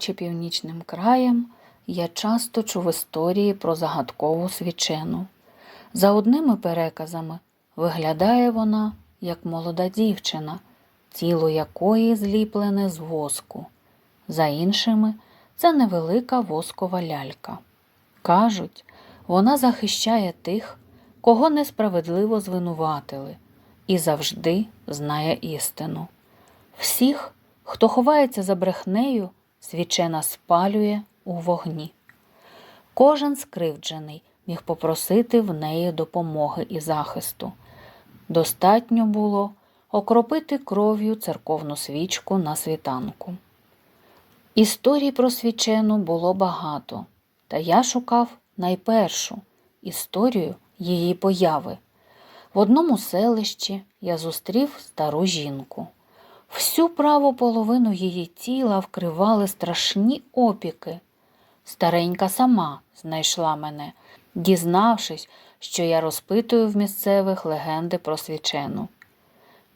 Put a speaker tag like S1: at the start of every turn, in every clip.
S1: Блукаючи північним краєм, я часто чув історії про загадкову свічену. За одними переказами виглядає вона як молода дівчина, тіло якої зліплене з воску. За іншими, це невелика воскова лялька. Кажуть, вона захищає тих, кого несправедливо звинуватили, і завжди знає істину. Всіх, хто ховається за брехнею, свічена спалює у вогні. Кожен скривджений міг попросити в неї допомоги і захисту. Достатньо було окропити кров'ю церковну свічку на світанку. Історій про свічену було багато, та я шукав найпершу історію її появи. В одному селищі я зустрів стару жінку. Всю праву половину її тіла вкривали страшні опіки. Старенька сама знайшла мене, дізнавшись, що я розпитую в місцевих легенди про свічену.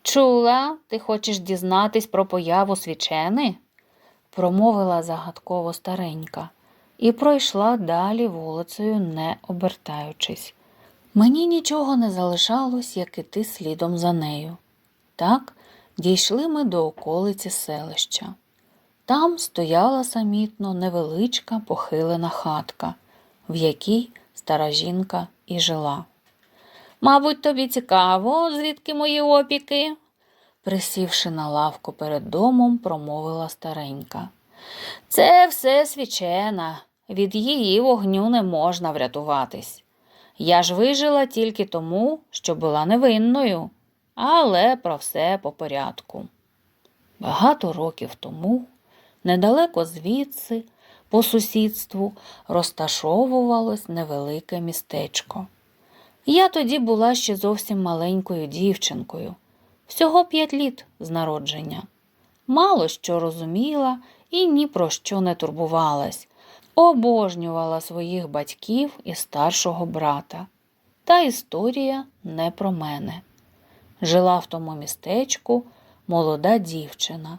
S1: Чула, ти хочеш дізнатись про появу свічени? промовила загадково старенька і пройшла далі вулицею, не обертаючись. Мені нічого не залишалось, як іти слідом за нею. Так дійшли ми до околиці селища. Там стояла самітно невеличка похилена хатка, в якій стара жінка і жила. Мабуть, тобі цікаво, звідки мої опіки? присівши на лавку перед домом, промовила старенька. Це все свічена, від її вогню не можна врятуватись. Я ж вижила тільки тому, що була невинною, але про все по порядку. Багато років тому, недалеко звідси, по сусідству, розташовувалось невелике містечко. Я тоді була ще зовсім маленькою дівчинкою, всього п'ять літ з народження. Мало що розуміла і ні про що не турбувалась, обожнювала своїх батьків і старшого брата. Та історія не про мене. Жила в тому містечку молода дівчина,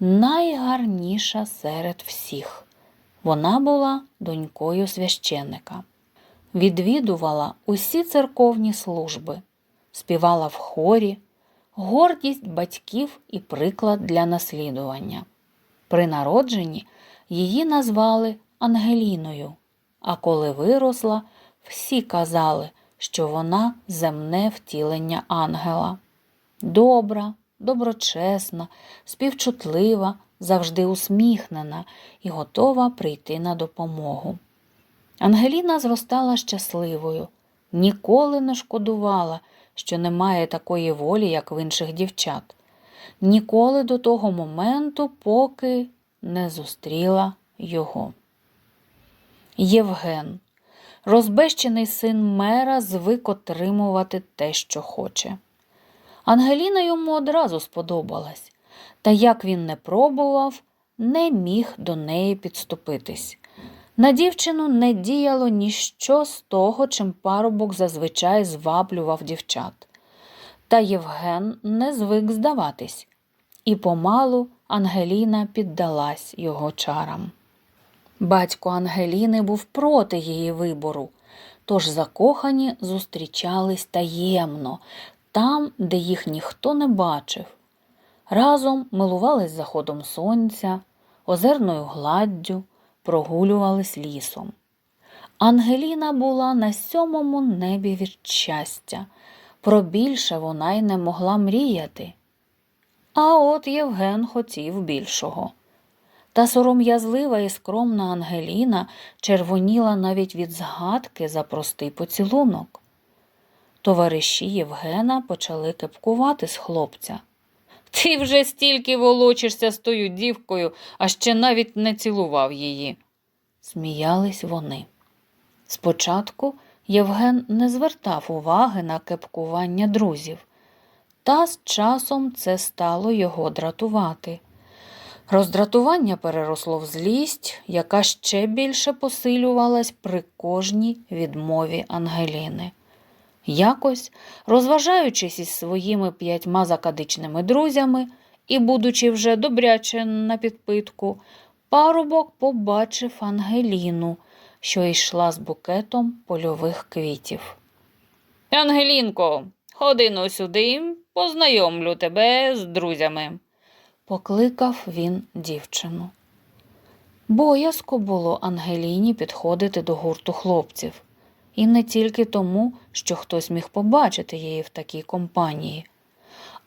S1: найгарніша серед всіх. Вона була донькою священника. Відвідувала усі церковні служби, співала в хорі, гордість батьків і приклад для наслідування. При народженні її назвали Ангеліною, а коли виросла, всі казали, що вона земне втілення ангела. Добра, доброчесна, співчутлива, завжди усміхнена і готова прийти на допомогу. Ангеліна зростала щасливою, ніколи не шкодувала, що немає такої волі, як в інших дівчат, ніколи до того моменту, поки не зустріла його. Євген, розбещений син мера, звик отримувати те, що хоче. Ангеліна йому одразу сподобалась, та як він не пробував, не міг до неї підступитись. На дівчину не діяло ніщо з того, чим парубок зазвичай зваблював дівчат. Та Євген не звик здаватись, і помалу Ангеліна піддалась його чарам. Батько Ангеліни був проти її вибору, тож закохані зустрічались таємно, там, де їх ніхто не бачив. Разом милувались заходом сонця, озерною гладдю, прогулювались лісом. Ангеліна була на сьомому небі від щастя, про більше вона й не могла мріяти. А от Євген хотів більшого. Та сором'язлива і скромна Ангеліна червоніла навіть від згадки за простий поцілунок. Товариші Євгена почали кепкувати з хлопця. Ти вже стільки волочишся з тою дівкою, а ще навіть не цілував її. Сміялись вони. Спочатку Євген не звертав уваги на кепкування друзів, та з часом це стало його дратувати. Роздратування переросло в злість, яка ще більше посилювалась при кожній відмові Ангеліни. Якось, розважаючись із своїми п'ятьма закадичними друзями і, будучи вже добряче на підпитку, парубок побачив Ангеліну, що йшла з букетом польових квітів. Ангелінко, ходи сюди, познайомлю тебе з друзями, покликав він дівчину. Боязко було Ангеліні підходити до гурту хлопців, і не тільки тому, що хтось міг побачити її в такій компанії,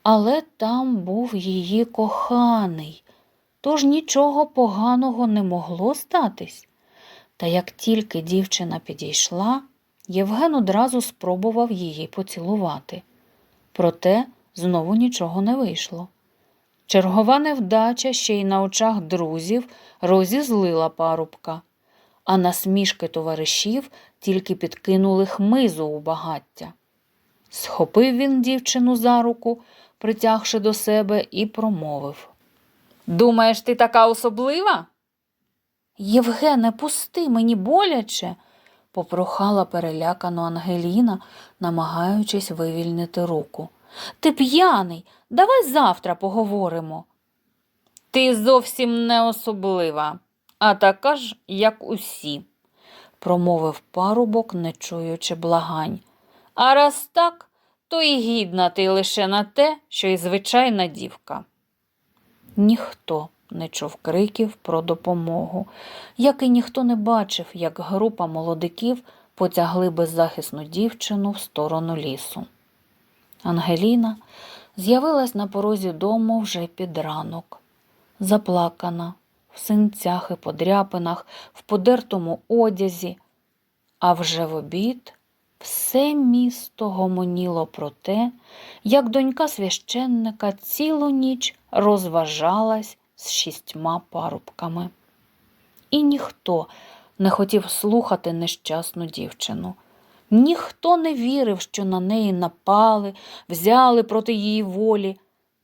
S1: але там був її коханий, тож нічого поганого не могло статись. Та як тільки дівчина підійшла, Євген одразу спробував її поцілувати. Проте знову нічого не вийшло. Чергова невдача ще й на очах друзів розізлила парубка, а насмішки товаришів тільки підкинули хмизу у багаття. Схопив він дівчину за руку, притягши до себе, і промовив. Думаєш, ти така особлива? Євгене, пусти, мені боляче, попрохала перелякано Ангеліна, намагаючись вивільнити руку. Ти п'яний, давай завтра поговоримо. Ти зовсім не особлива, а така ж, як усі, промовив парубок, не чуючи благань. А раз так, то і гідна ти лише на те, що й звичайна дівка. Ніхто не чув криків про допомогу, як і ніхто не бачив, як група молодиків потягли беззахисну дівчину в сторону лісу. Ангеліна з'явилась на порозі дому вже під ранок, заплакана, в синцях і подряпинах, в подертому одязі, а вже в обід все місто гомоніло про те, як донька священника цілу ніч розважалась з шістьма парубками. І ніхто не хотів слухати нещасну дівчину. Ніхто не вірив, що на неї напали, взяли проти її волі.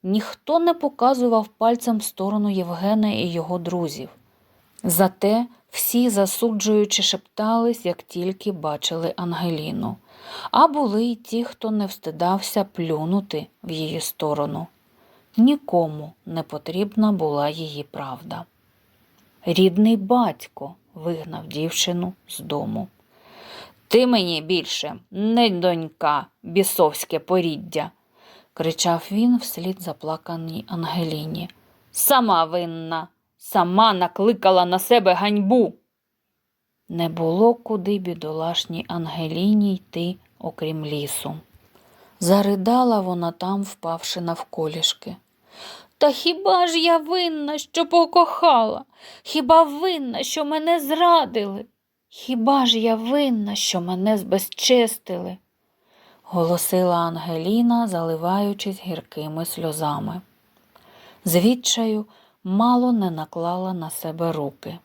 S1: Ніхто не показував пальцем в сторону Євгена і його друзів. Зате всі засуджуючи шептались, як тільки бачили Ангеліну, а були й ті, хто не встидався плюнути в її сторону. Нікому не потрібна була її правда. Рідний батько вигнав дівчину з дому. Ти мені більше не донька, бісовське поріддя, кричав він вслід заплаканій Ангеліні. Сама винна, сама накликала на себе ганьбу. Не було куди бідолашній Ангеліні йти, окрім лісу. Заридала вона там, впавши навколішки. Та хіба ж я винна, що покохала? Хіба винна, що мене зрадили? Хіба ж я винна, що мене збезчестили? голосила Ангеліна, заливаючись гіркими сльозами. Звідчаю мало не наклала на себе руки,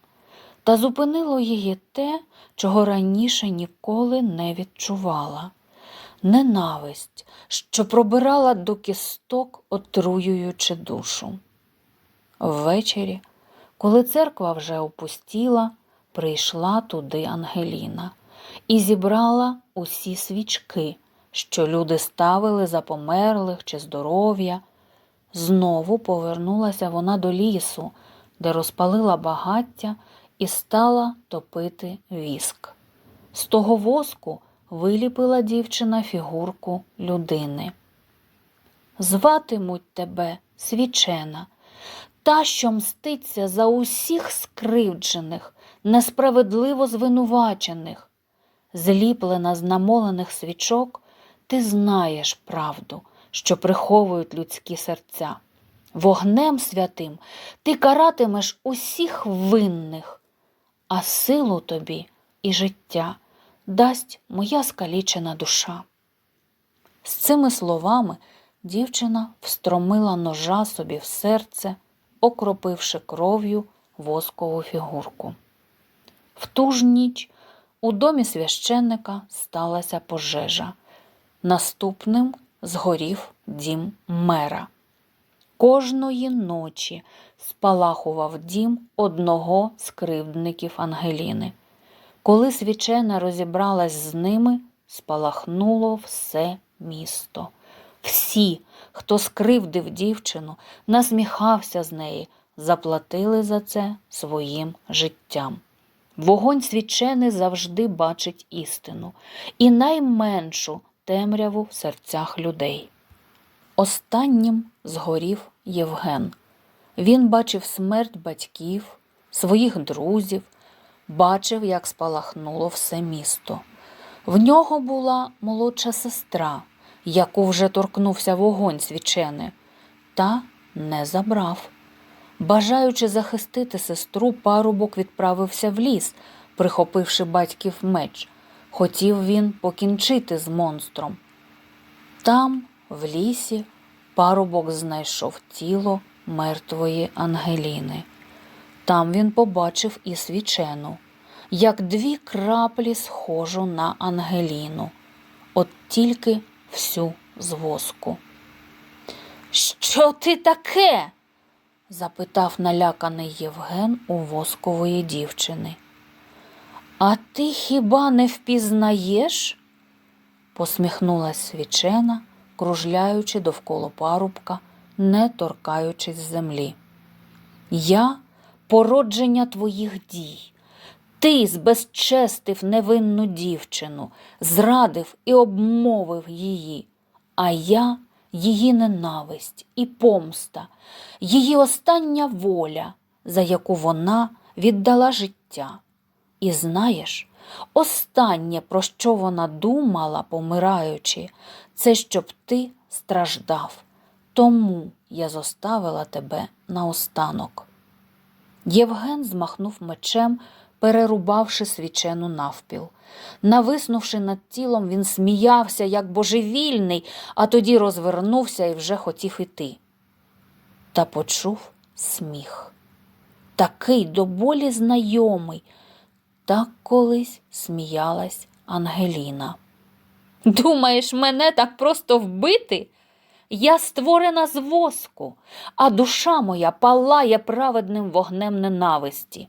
S1: та зупинило її те, чого раніше ніколи не відчувала ненависть, що пробирала до кісток, отруюючи душу. Ввечері, коли церква вже опустіла, прийшла туди Ангеліна і зібрала усі свічки, що люди ставили за померлих чи здоров'я. Знову повернулася вона до лісу, де розпалила багаття і стала топити віск. З того воску виліпила дівчина фігурку людини. Зватимуть тебе свічена, та, що мститься за усіх скривджених, несправедливо звинувачених. Зліплена з намолених свічок, ти знаєш правду, що приховують людські серця. Вогнем святим ти каратимеш усіх винних, а силу тобі і життя дасть моя скалічена душа. З цими словами дівчина встромила ножа собі в серце, окропивши кров'ю воскову фігурку. В ту ж ніч у домі священника сталася пожежа. Наступним згорів дім мера. Кожної ночі спалахував дім одного з кривдників Ангеліни. Коли свічена розібралась з ними, спалахнуло все місто. Всі, хто скривдив дівчину, насміхався з неї, заплатили за це своїм життям. Вогонь свічений завжди бачить істину і найменшу темряву в серцях людей. Останнім згорів Євген. Він бачив смерть батьків, своїх друзів, бачив, як спалахнуло все місто. В нього була молодша сестра, яку вже торкнувся вогонь свічений, та не забрав. Бажаючи захистити сестру, парубок відправився в ліс, прихопивши батьків меч. Хотів він покінчити з монстром. Там, в лісі, парубок знайшов тіло мертвої Ангеліни. Там він побачив і свічену, як дві краплі схожу на Ангеліну, от тільки всю з воску. Що ти таке? Запитав наляканий Євген у воскової дівчини. А ти хіба не впізнаєш? посміхнулась свічена, кружляючи довкола парубка, не торкаючись землі. Я породження твоїх дій. Ти збезчестив невинну дівчину, зрадив і обмовив її, а я її ненависть і помста, її остання воля, за яку вона віддала життя. І знаєш, останнє, про що вона думала, помираючи, це щоб ти страждав. Тому я зоставила тебе наостанок. Євген змахнув мечем, перерубавши свічену навпіл. Нависнувши над тілом, він сміявся, як божевільний, а тоді розвернувся і вже хотів іти. Та почув сміх. Такий до болі знайомий. Так колись сміялась Ангеліна. Думаєш, мене так просто вбити? Я створена з воску, а душа моя палає праведним вогнем ненависті.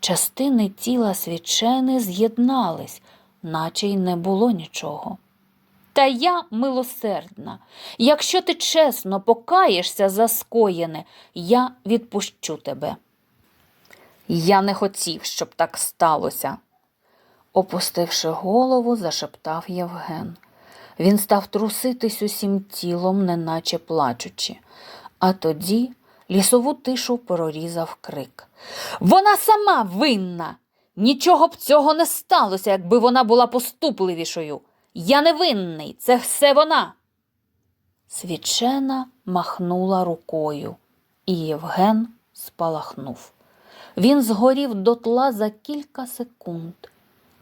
S1: Частини тіла свічени з'єднались, наче й не було нічого. Та я милосердна. Якщо ти чесно покаєшся за скоєне, я відпущу тебе. Я не хотів, щоб так сталося. Опустивши голову, зашептав Євген. Він став труситись усім тілом, неначе плачучи, а тоді лісову тишу прорізав крик. Вона сама винна. Нічого б цього не сталося, якби вона була поступливішою. Я не винний, це все вона. Свічена махнула рукою, і Євген спалахнув. Він згорів дотла за кілька секунд.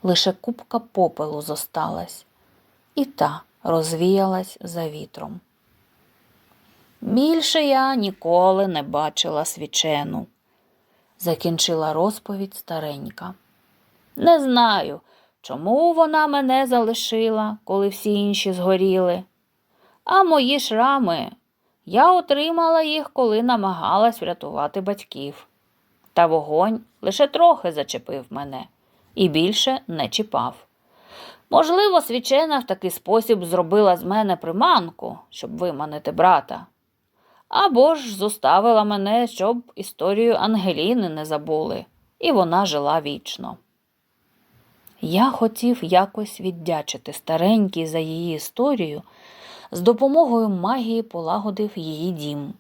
S1: Лише купка попелу зосталась, і та розвіялась за вітром. Більше я ніколи не бачила свічену, закінчила розповідь старенька. Не знаю, чому вона мене залишила, коли всі інші згоріли. А мої шрами я отримала їх, коли намагалась врятувати батьків. Та вогонь лише трохи зачепив мене і більше не чіпав. Можливо, свічена в такий спосіб зробила з мене приманку, щоб виманити брата. Або ж зоставила мене, щоб історію Ангеліни не забули, і вона жила вічно. Я хотів якось віддячити старенькій за її історію, з допомогою магії полагодив її дім.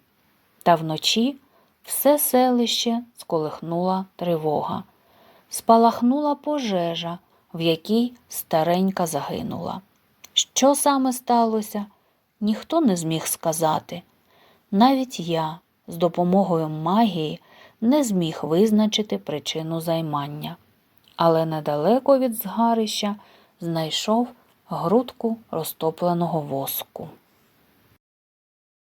S1: Та вночі все селище сколихнула тривога, спалахнула пожежа, в якій старенька загинула. Що саме сталося, ніхто не зміг сказати. Навіть я з допомогою магії не зміг визначити причину займання, але недалеко від згарища знайшов грудку розтопленого воску.